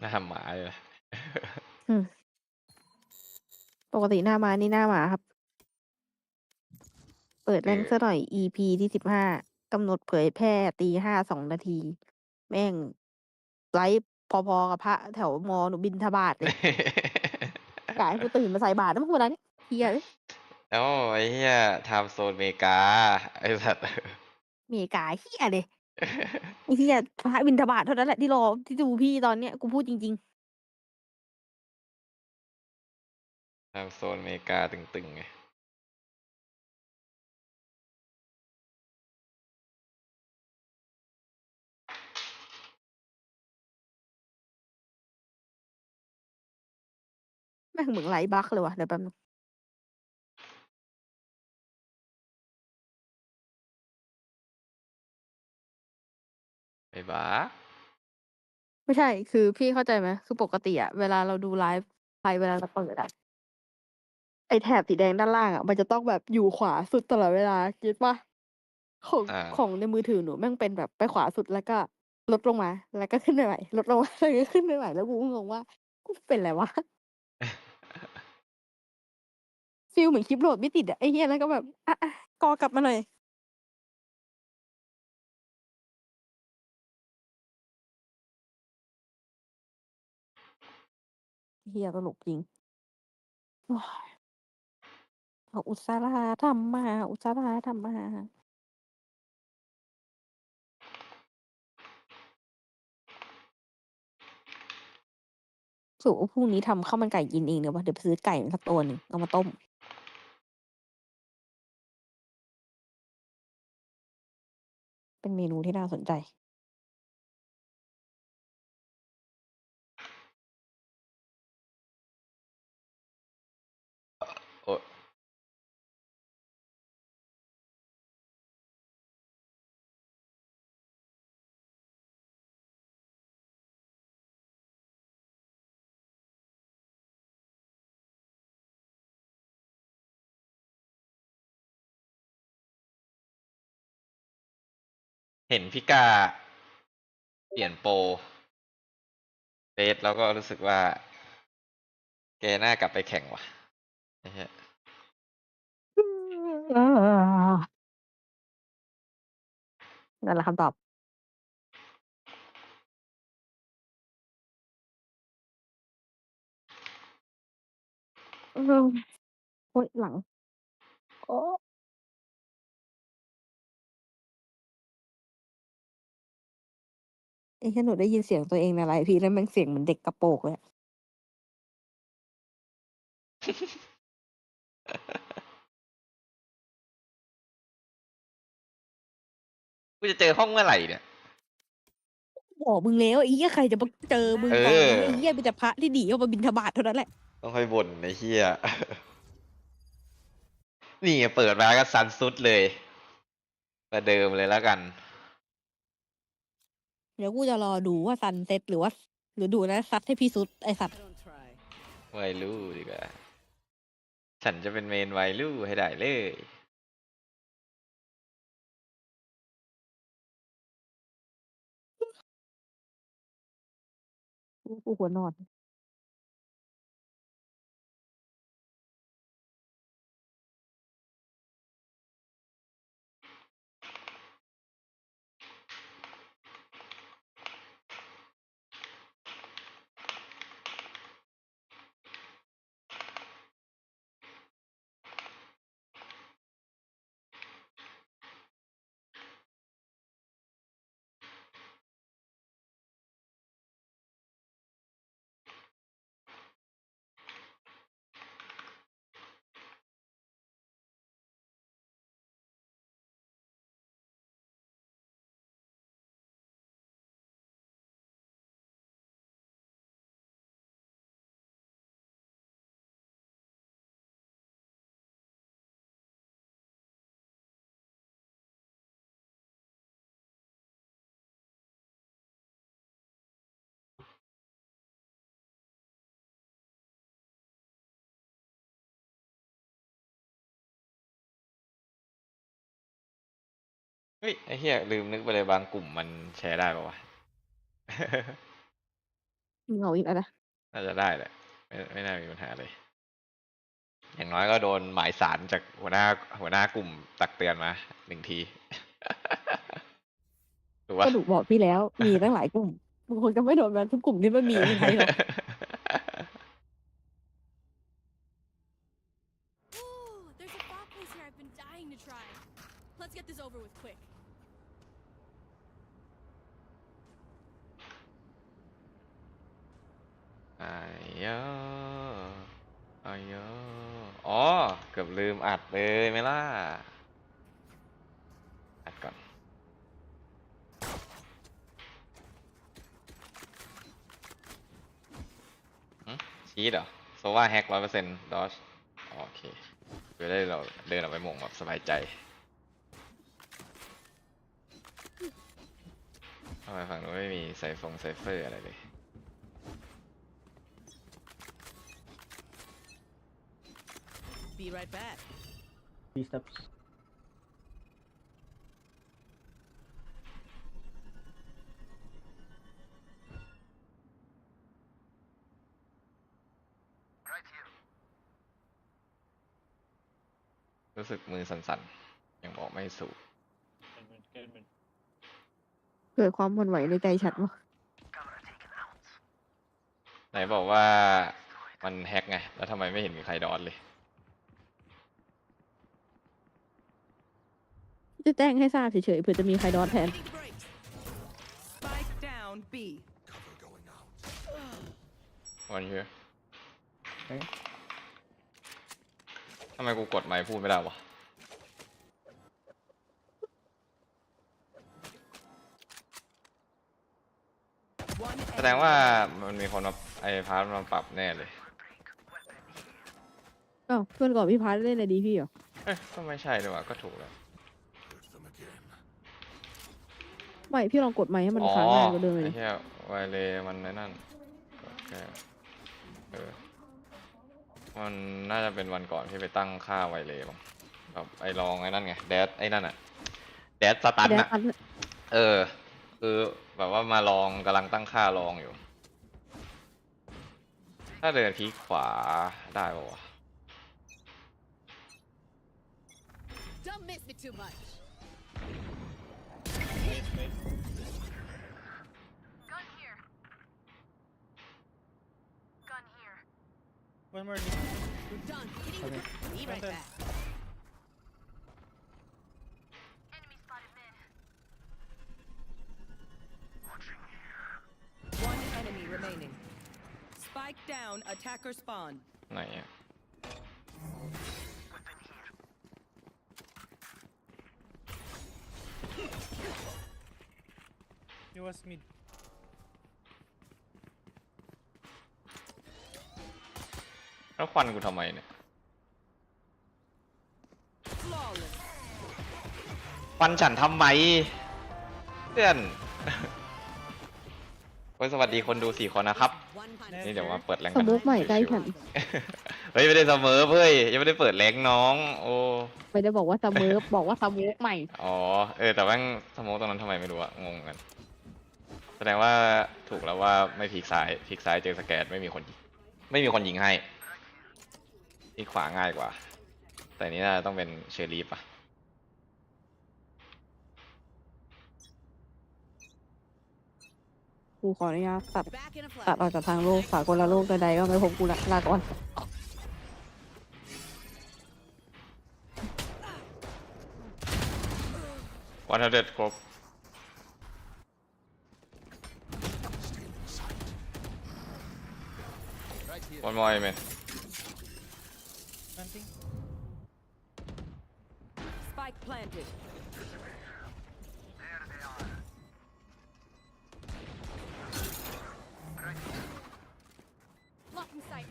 หน้าหมาเลยนะอืมปกติหน้าม้านี่หน้าหมาครับ เปิดแรงซะหน่อย EP ที่สิบห้ากำหนดเผยแพร่ตีห้าสองนาที แม่งไลฟ์พอๆกับพระแถวมอหนูบินทบาทเลยกายกูตื่นมาใส่บาตรแล้วมึงเวลานี้เฮียเลยเอ้าไอ้เหี้ยไทม์โซนอเมริกา ไอ้สัตว์ เมกาเฮียเลย ไอ้เฮียพระบินทบาทเท่านั้นแหละที่รอที่ดูพี่ตอนเนี้ยกูพูดจริงไทม์โซนอเมริกาตึงๆไงๆ แม่งเหมือนไลฟ์บั๊กเลยว่ะเดี๋ยวแป๊บนึง ไอ้บ้าไม่ใช่ คือพี่เข้าใจไหมคือปกติอะเวลาเราดูไลฟ์ไลฟ์เวลาเราเปิดอะไอแถบสีแดงด้านล่างอะมันจะต้องแบบอยู่ขวาสุดตลอดเวลาคิดปะของอ่า ของในมือถือหนูแม่งเป็นแบบไปขวาสุดแล้วก็ลดลงมา แล้วก็ขึ้นไปใหม่ลดลงมาแล้วก็ขึ้นไปใหม่แล้วกูก็งงว่ากูเป็นอะไรวะฟิลเหมือนคลิปโหลดไม่ติดอะไอเฮียแล้วก็แบบอะอะกอกลับมาหน่อย เฮียตลกจริงอุตสาหะทำมา อุตสาหะทำมาสูพรุ่งนี้ทำข้าวมันไก่กินเองเดี๋ยววะเดี๋ยวซื้อไก่สักตัวหนึ่งเอามาต้ม เป็นเมนูที่น่าสนใจ เห็นพี่กา เปลี่ยนโปรเดทแล้วก็รู้สึกว่า แกน่ากลับไปแข่งว่ะไอ้เหี้ยนั่นแหละคำตอบอืมโอ๊ยหลัง โอ้ เอ้ยหนูได้ยินเสียงตัวเองในไลฟ์พี่แล้วแมันเสียงเหมือนเด็กกระโปรงเลยอะกูจะเจอห้องเมื่อไหร่เนี่ย บอกมึงแล้วไอ้เหี้ยใครจะมาเจอมึงเออตอนนี้ไอ้เหี้ยมีแต่พระที่ดีออกมาบินทบาทเท่านั้นแหละต้องค่อยบ่นไอ้เหี้ย นี่ไงเปิดมาก็ซันซุดเลยประเดิมเลยแล้วกัน เดี๋ยวกูจะรอดูว่าซันเซ็ตหรือว่า หรือดูนะซัดให้พี่สุดไอสัตว์ Don't try. ไวลู่ดีกว่า ฉันจะเป็นเมนไวลู่ให้ได้เลย กูกูหัวนอน เฮ้ยไอ้เหี้ยลืมนึกไปเลยบางกลุ่มมันแชร์ได้ปะวะ เหงาอีกแล้วนะน่าจะได้แหละไม่ไม่น่ามีปัญหาเลย อย่างน้อยก็โดนหมายสารจากหัวหน้าหัวหน้ากลุ่มตักเตือนมาหนึ่งที ถูกปะ ก็ถูกบอกพี่แล้ว มีตั้งหลายกลุ่มบางคนก็ไม่โดนมาทุกกลุ่มที่มันมีไม่ใช่หรอก Ooh, there's a fog place here I've been dying to try. Let's get this over with quick. อายอ อายออ๋อ เกือบลืมอัดเลยไหมล่ะ อัดก่อน ชีสเหรอโซว่าแฮกร้อยเปอร์เซ็นต์ดอชโอเคเพื่อได้เราเดินออกไปม่งแบบสบายใจทำไมฝั่งนู้นไม่มีไซฟงไซเฟอร์อะไรเลย Be right back. Three steps. รู้สึกมือสั่นๆ ยังบอกไม่สูบเกิดความหวั่นไหวในใจฉันว่าไหนบอกว่ามันแฮกไง แล้วทำไมไม่เห็นมีใครดอนเลย จะแจ้งให้ทราบเฉยๆเผื่อจะมีใครดอนแทน Take the brakes. Spike down B. วันเยอะ Okay. ทำไมกูกดไมค์พูดไม่ได้วะ One แสดงว่ามันมีคนมาไอพาร์ทมาปรับแน่เลย อ้าวเพื่อนก่อนพี่พัดเล่นอะไรดีพี่เหรอ เอ้ยก็ไม่ใช่เลยว่ะก็ถูกแล้ว ไม่พี่ลองกดไมค์ให้มันอ๋อค้างง่ายกว่าเดิมเลยไอ้ดิเหี้ยไวเลมันในนั่นกดแค่เออมันน่าจะเป็นวันก่อนที่ไปตั้งค่าไวเลมั้งแบบไอ้ลองไอ้นั่นไงแดดไอ้นั่นอะแดดสตันแดอะอันเออ คือแบบว่ามาลองกำลังตั้งค่าลองอยู่ ถ้าเดินคลิกขวาได้ปะวะ Don't miss me too much. Gun here. Gun here. One more. We're done. Hitting Okay. Be right back. Enemy spotted mid. One enemy remaining. Spike down. Attacker spawn. ไหนอะ It was mid. แล้วควันกูทำไมเนี่ย Flawless. ควันฉันทำไมเพื่อน โอ้ยสวัสดีคนดูสี่คนนะครับ One punch. นี่เดี๋ยวมาเปิดแรงสกัน มุกใหม่ใกล้ฉันเฮ้ยไม่ได้เสมอเฮ้ยยังไม่ได้เปิดแรงน้อง โอ้ ไม่ได้บอกว่าสเมิร์ฟบอกว่าสมุกใหม่ อ๋อ เออแต่ว่าสโมองตรงนั้นทำไมไม่รู้อะงงกัน แสดงว่าถูกแล้วว่าไม่พลิกซ้ายพลิกซ้ายเจอสแกนไม่มีคนยิงไม่มีคนยิงให้พลิกขวาง่ายกว่า แต่อันนี้น่าจะต้องเป็นเชอรีฟอะกูขออนุญาตตัด Back in a ตัด flash. ออกจากทางโลกสากลโลกใดๆก็ไม่พบกูละลาก่อนวันเด็ดครบ วันมอยเมน Planting. Spike planted. Blocking sight.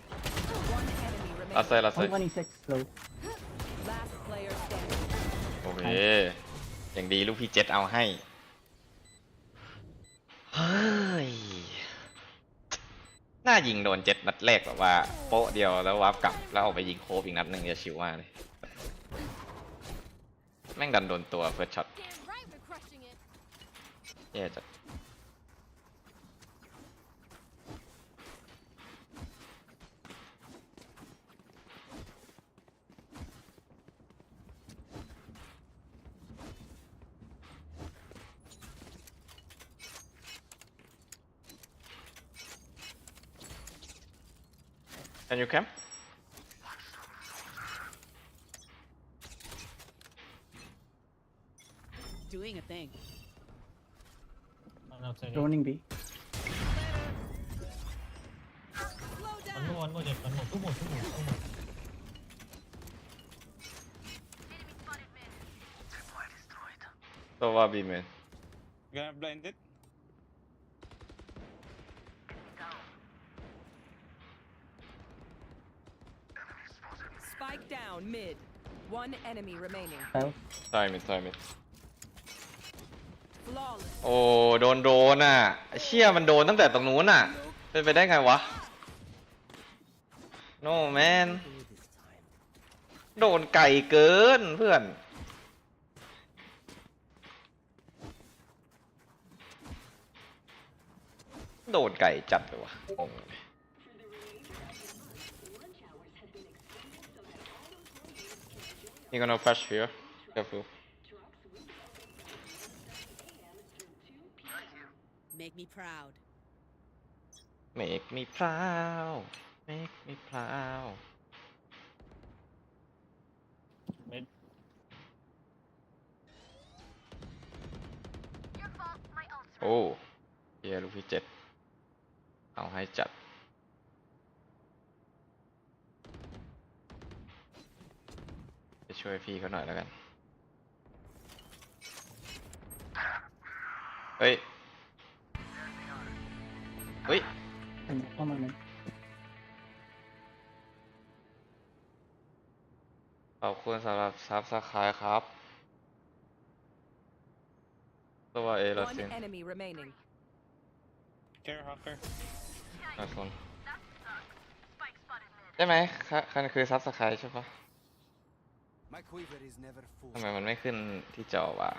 One enemy ลัด remaining. ไซลัดไซ 126 low. Last player standing. โอเค อย่างดีลูกพี่เจ็ดเอาให้ ยิงโดนเจ็ดนัดแรกแบบว่าโป๊ะเดียวแล้ววาร์ปกลับแล้วออกไปยิงโคบอีกนัดหนึ่งจะชิวมากเลยแม่งดันโดนตัวเฟิร์สช็อต Damn right we're crushing it. แย่จัด doing a thing. Droning B. Slow One down. more, one more, Jeff. One more. Two more, two more, two more. So Wabi man. Gonna blind it. Spike down mid. One enemy remaining. Time it, time it. โอ้โดนโดนอะเชี่ยมันโดนตั้งแต่ตรงนู้นอะ เป็นไปได้ไงวะ no man โดนไก่เกินเพื่อน โดนไก่จัดเลยวะงงเลย You gonna flash here? Careful. Make me proud. Make me proud. Make me proud. Mid. Your fault. My ult's โอ้เฮียลูกพี่เจ็ด เอาให้จัด ไปช่วยพี่เขาหน่อยแล้วกัน เฮ้ย คุณสำหรับซับสไครต์ครับ ตัวเอล One สิน enemy remaining. Care hacker. นะคน That sucks. Spike spotted mid. ได้ไหมคะคันคือซับสไครต์ใช่ปะ My quiver is never full. ทำไมมันไม่ขึ้นที่จอวะ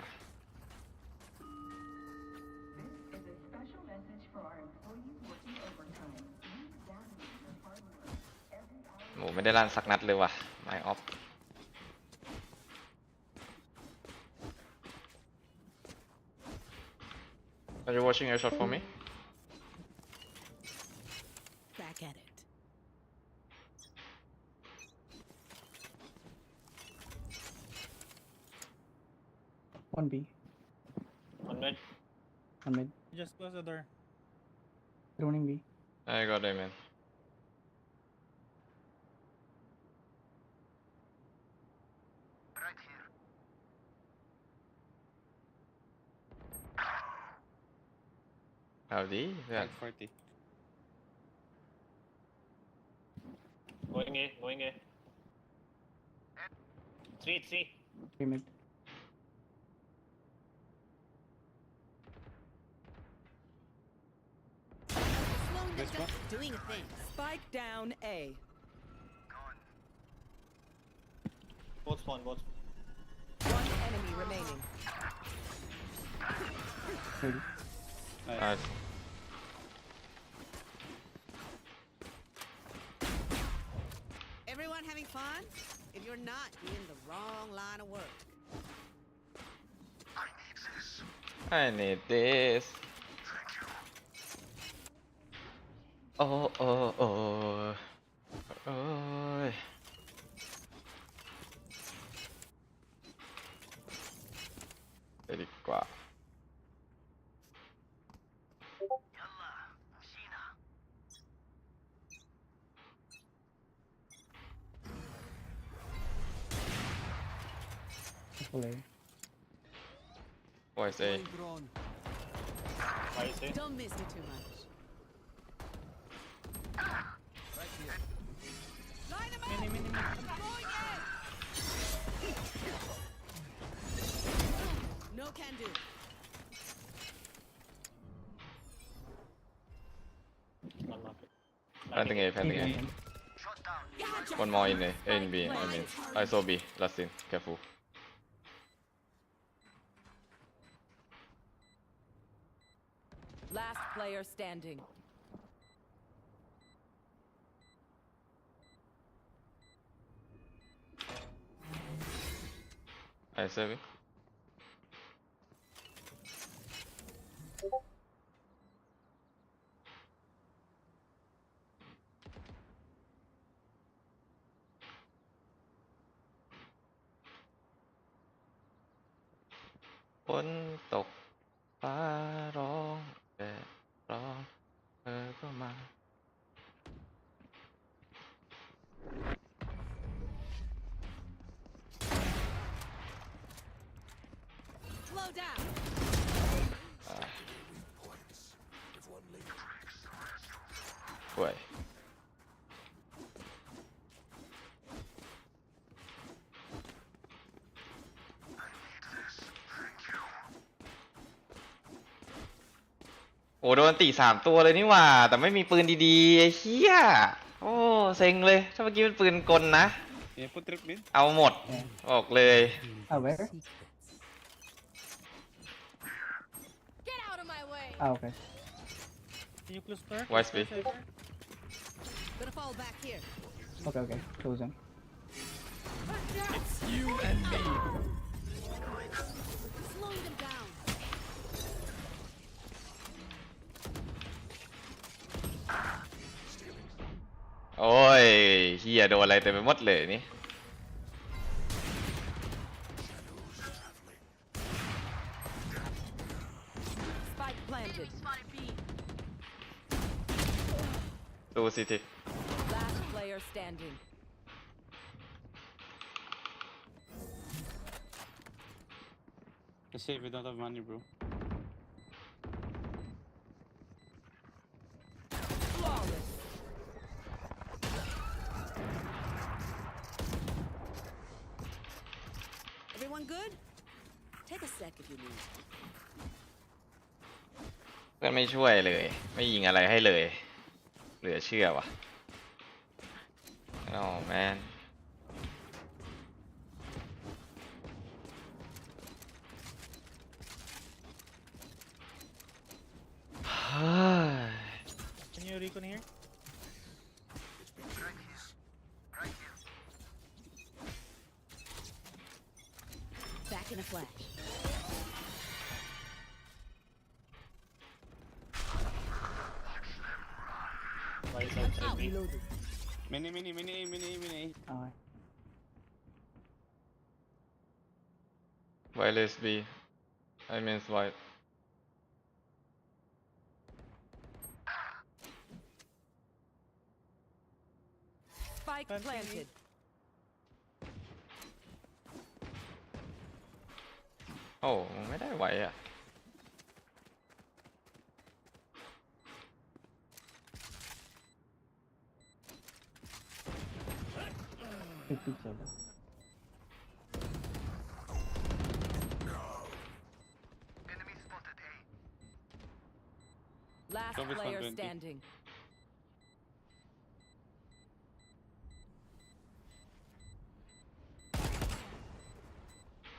โหไม่ได้ลั่นสักนัดเลยว่ะ ไม่ออฟ Are you watching a shot for me? Back at it. One B. One mid. One mid. Just close the door. Droning B. I got him in. Right here. Howdy. Yeah. 40. Going A, going A. Three, three. Three mid. Doing a. Spike down A. Both spawn, both. One enemy remaining. nice. nice. having fun, if you're not, you're in the wrong line of work. I need this. I need this. Oh, oh, oh. Oh. Eri. ไปดีกว่า Full A. Voice A Deploying drone. Why say? Don't miss me too much. Right here. Line 'em Mini, up! mini, mini. Going in! No can do. One more. planting A planting A Mid. Shot down. one more in A A in B I mean I saw B last in careful they're standing. ऐसा भी ฝนตก โอ้โดนตีสามตัวเลยนี่หว่า แต่ไม่มีปืนดีๆไอ้เหี้ยโอ้เซ็งเลย ถ้าเมื่อกี้เป็นปืนกลนะ Yeah, put trip mid. เอาหมดออกเลย Ah, where? Get out of my way. Ah, okay. Can you close door? Wise B. Gonna fall back here. Okay, okay. Closing. Slowing them down. โอ้ยเฮียโดนอะไรเต็มไปหมดเลยนี่ Spike planted. Spotted B. ดูสิที Last player standing. I say we don't have money, bro. Flawless. Everyone good? Take a sec if you need. เพื่อนไม่ ช่วยเลย ไม่ยิงอะไรให้เลย เหลือเชื่อวะโอ้แมน Can you recon here? Back in a flash. is outside B? Reloaded. Mini, mini, mini, mini, mini. Okay. Wireless B I mean white Spike Planted. planted. โอ้มึงไม่ได้ไหวอ่ะ Fifty seven. Enemy spotted A. Last Don't be player 120. standing.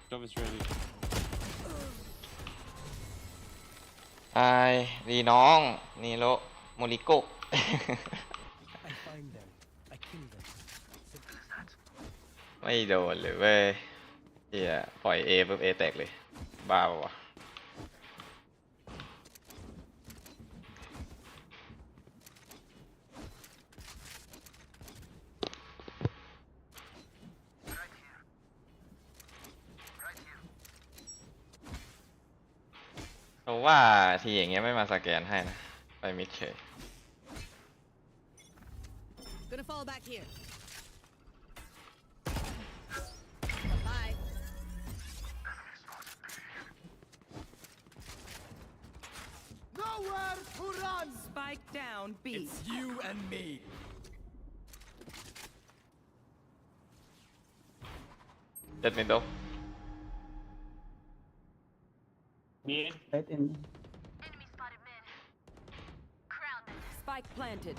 Job is ready. ไอายดีน้อง นีโรโมริโก I find them. I kill them. ไม่โดนเลยเว้ยเฮียปล่อย A ปุ๊บ A แตกเลย บ้าปะวะ Right here. Right here. เพราะว่าทีอย่างเงี้ยไม่มาสแกนให้นะ ไปมิดเฉย Gonna fall back here. Nowhere to run. Spike down B. you and me. เจ็ดมิดโด B in. Right in. Enemy spotted mid. Crown them. Spike planted.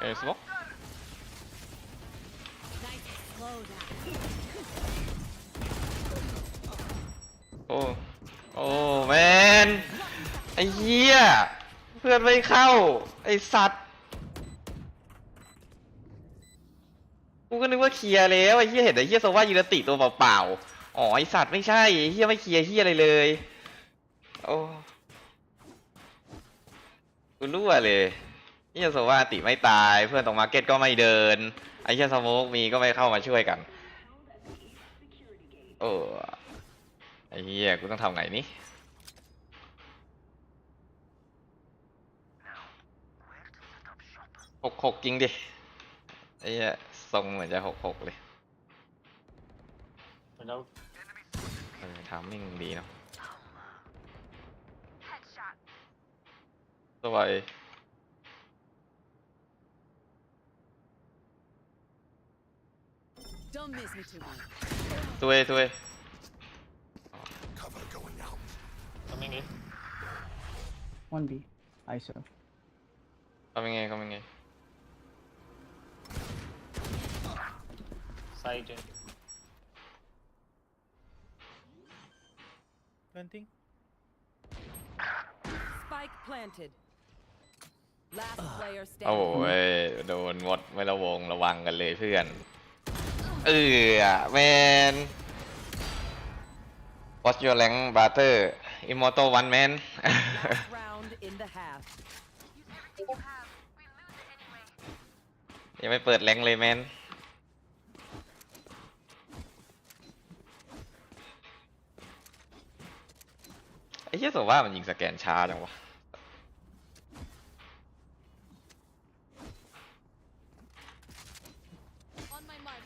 I am เอ้ยส ไอ้เหี้ย เพื่อนไม่เข้า ไอ้สัตว์ กูก็นึกว่าเคลียร์แล้วไอ้เหี้ยเห็นไอ้เหี้ยโซว่ายูนติตัวเปล่าๆ อ๋อไอ้สัตว์ไม่ใช่ไอ้เหี้ยไม่เคลียร์เหี้ยอะไรเลย โอ้กูรู้อะเลยเหี้ยโซว่าติไม่ตาย เพื่อนตรงมาร์เก็ตก็ไม่เดิน ไอ้เหี้ยสโมกมีก็ไม่เข้ามาช่วยกัน โอ้ไอ้เหี้ยกูต้องทำไงนี่ หกหกจริงดิไอ้เหี้ยทรงเหมือนจะหกหกเลยแล้วเออทามมิ่งดีเนาะ Headshot. สวย Don't miss me too much. สวยสวย Cover going out. coming in One B. ISO. ทำยังไงทำยังไง side in Planting. Spike planted. Last player โอ้ standing. ยโดนหมดไม่ระวงระวังกันเลยเพื่อน เออแมน What's your rank brother Immortal one man Last round in the half. Use everything you have. We lose it anyway. ยังไม่เปิดแรงเลยแมน ไอ้เหี้ยสว่ามันยิงสแกนช้าจังวะ On my mark.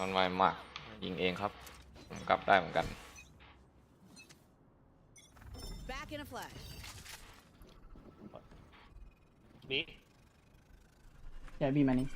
มันไม่มาก ยิงเองครับ ผมกลับได้เหมือนกัน Back in a flash. B Yeah, B money.